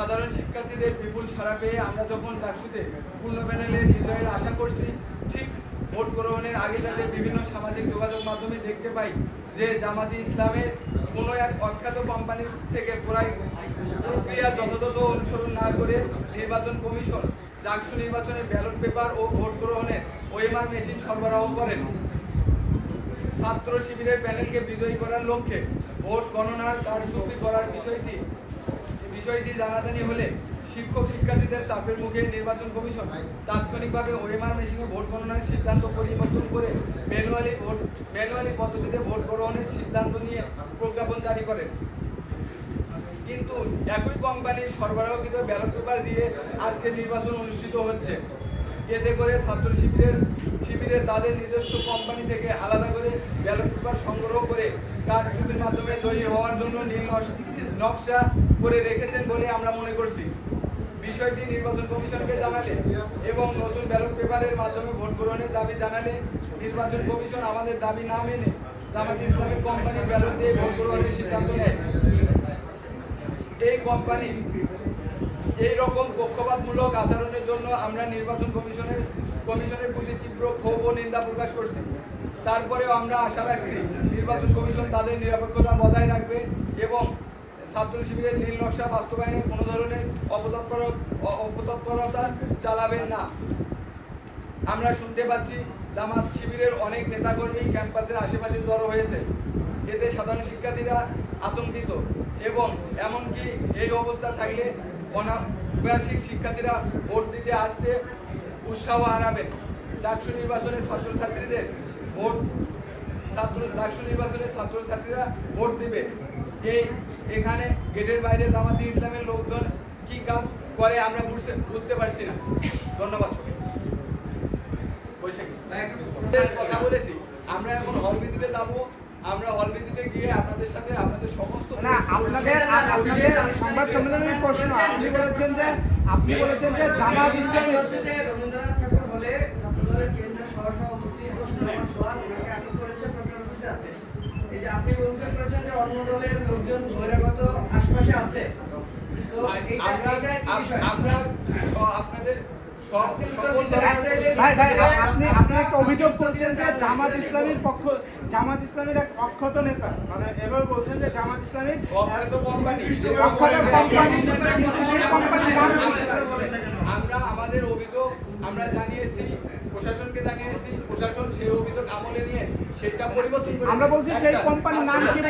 সাধারণ শিক্ষার্থীদের বিপুল সাড়া পেয়ে আমরা যখন চাকসুতে পূর্ণ প্যানেলের বিজয়ের আশা করছি, ঠিক ভোট গ্রহণের আগের রাতে বিভিন্ন সামাজিক যোগাযোগ মাধ্যমে দেখতে পাই যে জামাতি ইসলামের কোনো এক অখ্যাত কোম্পানির থেকে পুরাই প্রক্রিয়া যথাযথ অনুসরণ না করে নির্বাচন কমিশন জাকসু নির্বাচনে ব্যালট পেপার ও ভোট গ্রহণের ওএমআর মেশিন সরবরাহ করেন। ছাত্র শিবিরের প্যানেলকে বিজয়ী করার লক্ষ্যে ভোট গণনার কারচুপি করার বিষয়টি বিষয়টি জানাজানি হলে শিক্ষক শিক্ষার্থীদের চাপের মুখে নির্বাচন কমিশন তাৎক্ষণিকভাবে ওএমআর মেশিনে ভোট গণনার সিদ্ধান্ত পরিবর্তন করে ম্যানুয়ালি ভোট, ম্যানুয়ালি পদ্ধতিতে ভোট গ্রহণের সিদ্ধান্ত নিয়ে প্রজ্ঞাপন জারি করেন। কিন্তু একই কোম্পানির সরবরাহকৃত ব্যালট পেপার দিয়ে আজকে নির্বাচন অনুষ্ঠিত হচ্ছে। এতে করে ছাত্র শিবিরের, শিবিরে তাদের নিজস্ব কোম্পানি থেকে আলাদা করে ব্যালট পেপার সংগ্রহ করে কারচুপির মাধ্যমে জয়ী হওয়ার জন্য নীল নকশা করে রেখেছেন বলে আমরা মনে করছি। বিষয়টি নির্বাচন কমিশনকে জানালে এবং নতুন ব্যালট পেপারের মাধ্যমে ভোট গ্রহণের দাবি জানালে নির্বাচন কমিশন আমাদের দাবি না মেনে জামাত ইসলামের কোম্পানির ব্যালট দিয়ে ভোট গ্রহণের সিদ্ধান্ত নেয়। এই কোম্পানি এই রকম পক্ষপাতমূলক আচরণের জন্য আমরা নির্বাচন কমিশনের কমিশনের প্রতি তীব্র ক্ষোভ ও নিন্দা প্রকাশ করছি। তারপরেও আমরা আশা রাখছি নির্বাচন কমিশন তাদের নিরপেক্ষতা বজায় রাখবে ছাত্র শিবিরের নীল নকশা বাস্তবায়নে কোনো ধরনের অপতৎপর অপতৎপরতা চালাবেন না। আমরা শুনতে পাচ্ছি জামাত শিবিরের অনেক নেতাকর্মী ক্যাম্পাসের আশেপাশে জড়ো হয়েছে। এতে সাধারণ শিক্ষার্থীরা আতঙ্কিত এবং এমনকি এই অবস্থা থাকলে অনাবাসিক শিক্ষার্থীরা ভোট দিতে আসতে উৎসাহ হারাবেন। চাকসু নির্বাচনে ছাত্রছাত্রীদের ভোট ছাত্র চাকসু নির্বাচনে ছাত্রছাত্রীরা ভোট দিবে। এই এখানে গেটের বাইরে জামাতি ইসলামের লোকজন কি কাজ করে আমরা বুঝতে বুঝতে পারছি না। ধন্যবাদ কথা বলেছি। আমরা এখন হল ভিজিটে যাব। আমরা হল ভিজিটে গিয়ে আপনাদের সাথে আপনাদের সমস্ত না আপনাদের আপনাদের সংবাদ সম্মেলনের প্রশ্ন। আপনি বলেছেন যে আপনি বলেছেন যে জামাত ইসলামী যে আপনি অভিযোগ করেছেন যে অন্য দলের লোকজন বহিরাগত আশপাশে আছে। তো আমরা এইটা কি বিষয়? আমরা স- আপনাদের সব সকল ধরনের ভাই ভাই আপনি আপনি একটা অভিযোগ করছেন যে জামাত ইসলামীর পক্ষ জামাত ইসলামীর এক অক্ষত নেতা। মানে এবার বলছেন যে জামাত ইসলামীর? আমরা আমাদের অভিযোগ আমরা জানিয়েছি প্রশাসনকে জানিয়েছি প্রশাসন সেই অভিযোগ আমলে নিয়ে আমরা বলছি সেই কোম্পানির নাম কি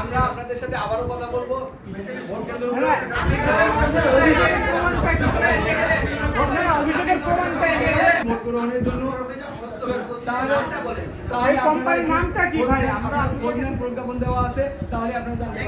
আমরা আপনাদের সাথে আবারও কথা বলব ভোট গ্রহণের জন্য কোম্পানির আমরা প্রজ্ঞাপন দেওয়া আছে তাহলে আপনারা জানতে